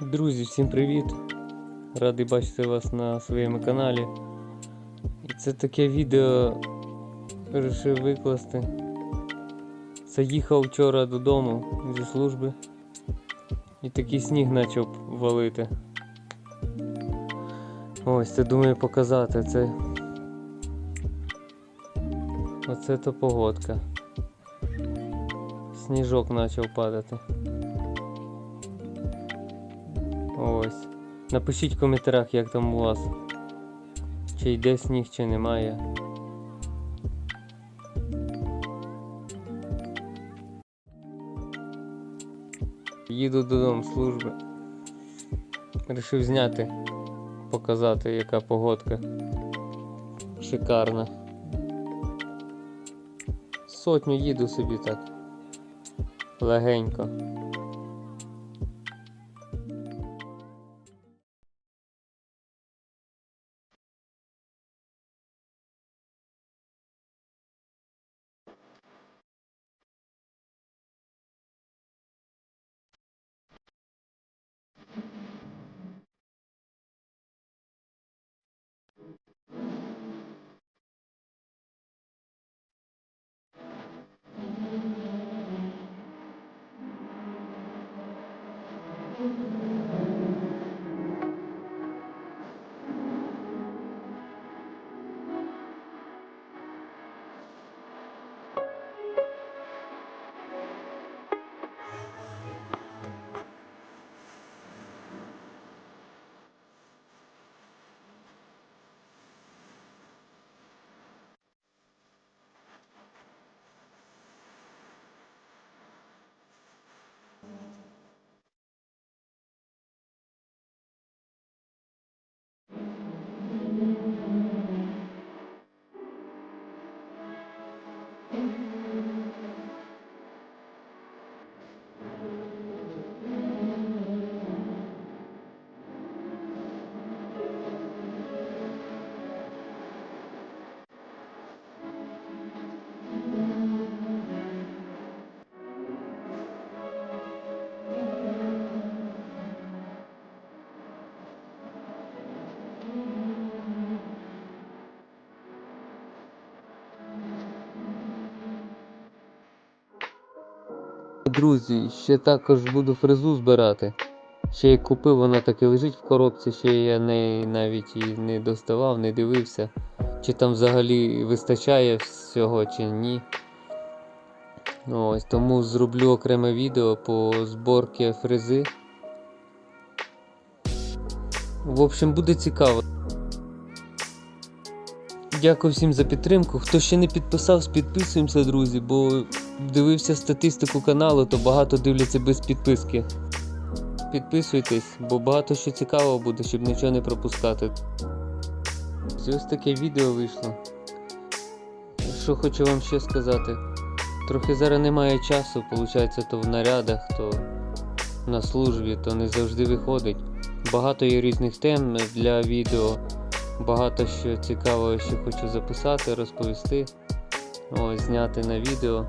Друзі, всім привіт! Радий бачити вас на своєму каналі. Це таке відео вирішив викласти. Заїхав вчора додому зі служби і такий сніг почав валити. Ось це думаю показати. Це. Оце то погодка. Сніжок почав падати. Ось. Напишіть в коментарях, як там у вас. Чи йде сніг, чи немає. Їду додому з служби. Рішив зняти, показати, яка погодка. Шикарна. Сотню їду собі так. Легенько. Mm-hmm. Mm-hmm. Друзі, ще також буду фрезу збирати. Ще й купив, вона так і лежить в коробці, ще я неї навіть і не доставав, не дивився, чи там взагалі вистачає всього чи ні. Ось, Тому зроблю окреме відео по зборці фрези. В общем, буде цікаво. Дякую всім за підтримку. Хто ще не підписався, підписуємося, друзі, бо дивився статистику каналу, то багато дивляться без підписки. Підписуйтесь, бо багато що цікавого буде, щоб нічого не пропускати. Ось таке відео вийшло. Що хочу вам ще сказати. Трохи зараз немає часу, виходить, то в нарядах, то на службі, то не завжди виходить. Багато є різних тем для відео. Багато що цікавого ще хочу записати, розповісти, ось, зняти на відео.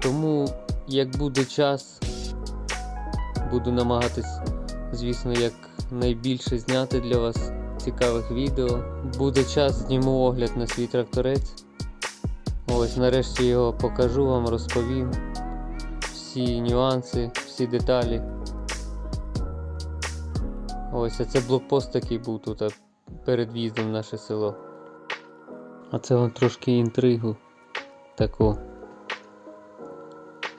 Тому, як буде час, буду намагатись, звісно, як найбільше зняти для вас цікавих відео. Буде час, зніму огляд на свій тракторець. Ось нарешті його покажу вам, розповім всі нюанси, всі деталі. Ось а це блокпост такий був тут перед в'їздом в наше село. А це вам трошки інтригу таку.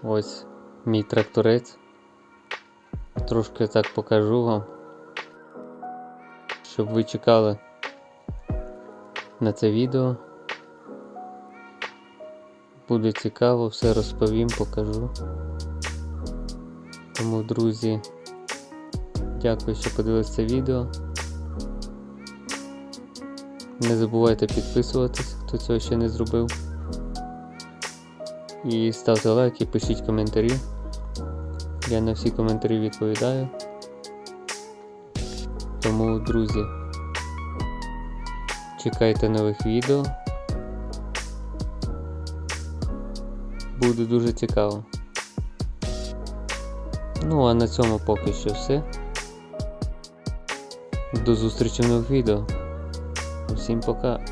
Ось мій тракторець. Трошки так покажу вам. Щоб ви чекали на це відео. Буде цікаво, все розповім, покажу. Тому, друзі. Дякую, що подивилися це відео. Не забувайте підписуватись, хто цього ще не зробив. І ставте лайки, пишіть коментарі. Я на всі коментарі відповідаю. Тому, друзі, чекайте нових відео. Буде дуже цікаво. Ну а на цьому поки що все. До зустрічі в нових відео. Всім пока.